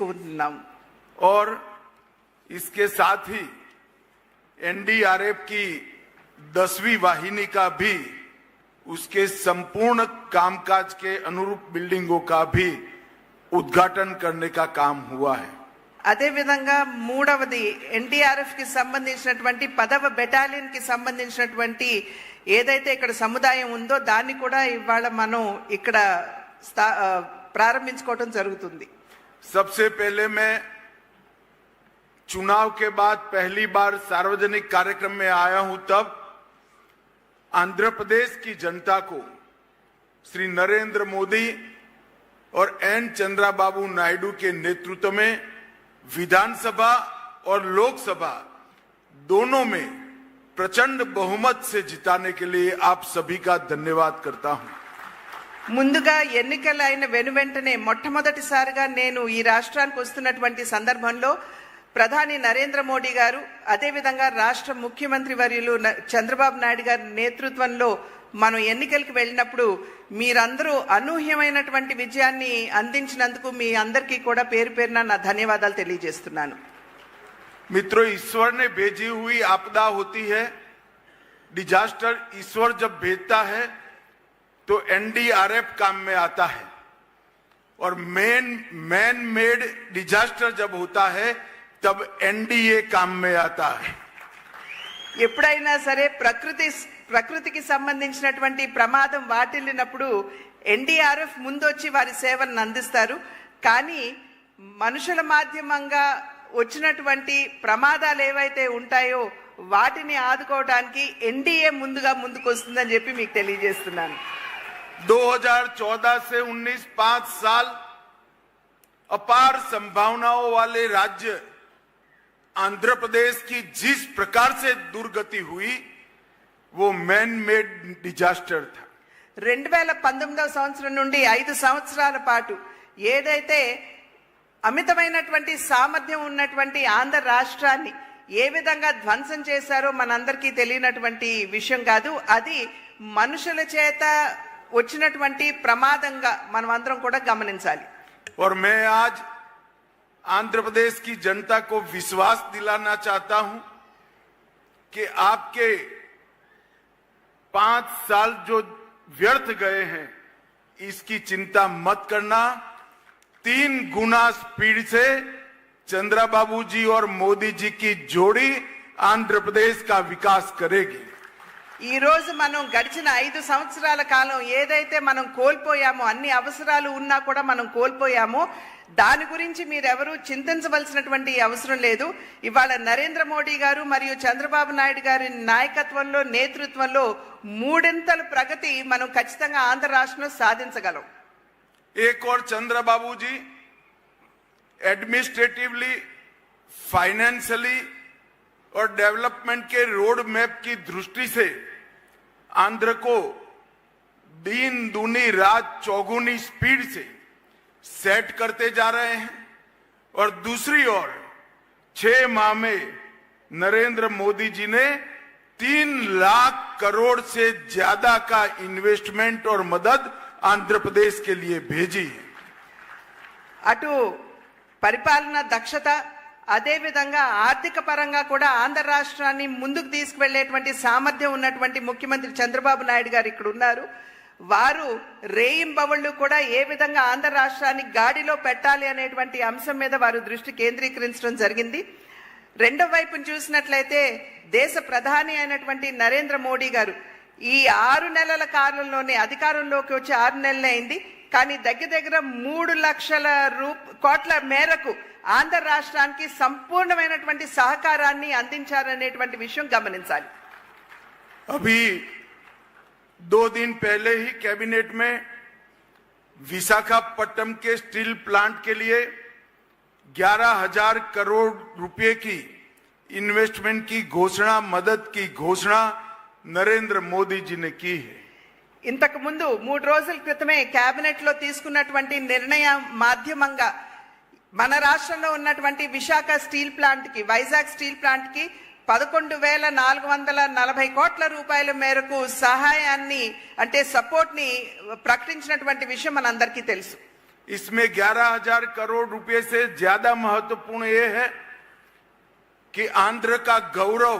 కోరుతున్నాం और इसके साथ ही एनडीआरएफ की दसवीं वाहिनी का भी उसके संपूर्ण कामकाज के अनुरूप बिल्डिंगों का भी उद्घाटन करने का काम हुआ है అదేవిధంగా మూడవది ఎన్డీఆర్ఎఫ్ కి సంబంధించినటువంటి పదవ బెటాలియన్ కి సంబంధించినటువంటి ఏదైతే ఇక్కడ సముదాయం ఉందో దాన్ని కూడా ఇవాళ మనం ఇక్కడ స్థా- ఆ, ప్రారంభించుకోవటం జరుగుతుంది सबसे पहले मैं चुनाव के बाद पहली बार सार्वजनिक कार्यक्रम में आया हूँ तब आंध्र प्रदेश की जनता को श्री नरेंद्र मोदी और एन चंद्राबाबू नायडू के नेतृत्व में विधानसभा और लोकसभा दोनों में प्रचंड बहुमत से जिताने के लिए आप सभी का धन्यवाद करता हूँ। ముందుగా ఎన్నికలైన వెను వెంటనే మొట్టమొదటిసారిగా నేను ఈ రాష్ట్రానికి వస్తున్నటువంటి సందర్భంలో ప్రధాని నరేంద్ర మోడీ గారు అదేవిధంగా రాష్ట్ర ముఖ్యమంత్రి వర్యులు చంద్రబాబు నాయుడు గారి నేతృత్వంలో మనం ఎన్నికలకు వెళ్ళినప్పుడు మీరందరూ అనూహ్యమైనటువంటి విజయాన్ని అందించినందుకు మీ అందరికీ కూడా పేరు పేరున నా ధన్యవాదాలు తెలియజేస్తున్నాను. మిత్ర ఈశ్వర్ని భేజీ హుయి ఆపదా హోతీ హే డిజాస్టర్ ఈశ్వర్ జబ్ భేజతా హే तो एनडीआरएफ काम में आता है और मैन मैन मेड डिजास्टर जब होता है तब एनडीए काम में आता है ఎప్పుడైనా సరే ప్రకృతి ప్రకృతికి సంబంధించినటువంటి ప్రమాదం వాటిల్లినప్పుడు ఎన్డీఆర్ఎఫ్ ముందొచ్చి వారి సేవలను అందిస్తారు కానీ మనుషుల మాధ్యమంగా వచ్చినటువంటి ప్రమాదాలు ఏవైతే ఉంటాయో వాటిని ఆదుకోవడానికి ఎన్డీఏ ముందుగా ముందుకు వస్తుందని చెప్పి మీకు తెలియజేస్తున్నాను 2014 से 19 पांच साल अपार संभावनाओं वाले राज्य आंध्र प्रदेश की जिस प्रकार से दुर्गति हुई वो मैन मेड डिजास्टर था రెండు వేల పంతొమ్మిదవ సంవత్సరం నుండి ఐదు సంవత్సరాల పాటు ఏదైతే అమితమైనటువంటి సామర్థ్యం ఉన్నటువంటి ఆంధ్ర రాష్ట్రాన్ని ఏ విధంగా ధ్వంసం చేశారో మనందరికీ తెలియనటువంటి విషయం కాదు అది మనుషుల చేత వచ్చినటువంటి ప్రమాదంగా మనం అందరం కూడా గమనించాలి और मैं आज आंध्र प्रदेश की जनता को विश्वास दिलाना चाहता हूं कि आपके पांच साल जो व्यर्थ गए हैं इसकी चिंता मत करना तीन गुना स्पीड से चंद्रबाबू जी और मोदी जी की जोड़ी आंध्र प्रदेश का विकास करेगी ఈరోజు మనం గడిచిన ఐదు సంవత్సరాల కాలం ఏదైతే మనం కోల్పోయామో అన్ని అవసరాలు ఉన్నా కూడా మనం కోల్పోయామో దాని గురించి మీరెవరూ చింతించవలసినటువంటి అవసరం లేదు. ఇవాళ నరేంద్ర మోడీ గారు మరియు చంద్రబాబు నాయుడు గారి నాయకత్వంలో నేతృత్వంలో మూడింతల ప్రగతి మనం ఖచ్చితంగా ఆంధ్ర రాష్ట్రంలో సాధించగలం. ఏకోర్ చంద్రబాబుజీ? అడ్మినిస్ట్రేటివ్లీ ఫైనాన్షియలీ और डेवलपमेंट के रोड मैप की दृष्टि से आंध्र को दिन दूनी रात चौगुनी स्पीड से सेट करते जा रहे हैं और दूसरी ओर छह माह में नरेंद्र मोदी जी ने तीन लाख करोड़ से ज्यादा का इन्वेस्टमेंट और मदद आंध्र प्रदेश के लिए भेजी है అటు పరిపాలన దక్షత అదేవిధంగా ఆర్థిక పరంగా కూడా ఆంధ్ర రాష్ట్రాన్ని ముందుకు తీసుకువెళ్ళేటువంటి సామర్థ్యం ఉన్నటువంటి ముఖ్యమంత్రి చంద్రబాబు నాయుడు గారు ఇక్కడ ఉన్నారు. వారు రేయింబవళ్ళు కూడా ఏ విధంగా ఆంధ్ర రాష్ట్రాన్ని గాడిలో పెట్టాలి అనేటువంటి అంశం మీద వారు దృష్టి కేంద్రీకరించడం జరిగింది. రెండో వైపును చూసినట్లయితే దేశ ప్రధాని అయినటువంటి నరేంద్ర మోడీ గారు ఈ ఆరు నెలల కాలంలోనే అధికారంలోకి వచ్చి ఆరు నెలలే అయింది. కానీ దగ్గర దగ్గర మూడు లక్షల రూ కోట్ల మేరకు ఆంధ్ర రాష్ట్రానికి సంపూర్ణమైనటువంటి సహకారాన్ని అందించారనేటువంటి విషయం గమనించాలి अभी दो दिन पहले ही कैबिनेट में विशाखापट्टनम के स्टील प्लांट के लिए ग्यारह हजार करोड़ रुपए की इन्वेस्टमेंट की घोषणा मदद की घोषणा नरेंद्र मोदी जी ने की है ఇంతకు ముందు మూడు రోజుల క్రితమే కేబినెట్ లో తీసుకున్నటువంటి నిర్ణయం మాధ్యమంగా మన రాష్ట్రంలో ఉన్నటువంటి విశాఖ స్టీల్ ప్లాంట్ కి వైజాగ్ స్టీల్ ప్లాంట్ కి పదకొండు వేల నాలుగు వందల నలభై కోట్ల రూపాయల మేరకు సహాయాన్ని అంటే సపోర్ట్ ని ప్రకటించినటువంటి విషయం మనందరికీ తెలుసు इसमें 11,000 करोड़ रुपए से ज्यादा महत्वपूर्ण ये है कि आंध्र का गौरव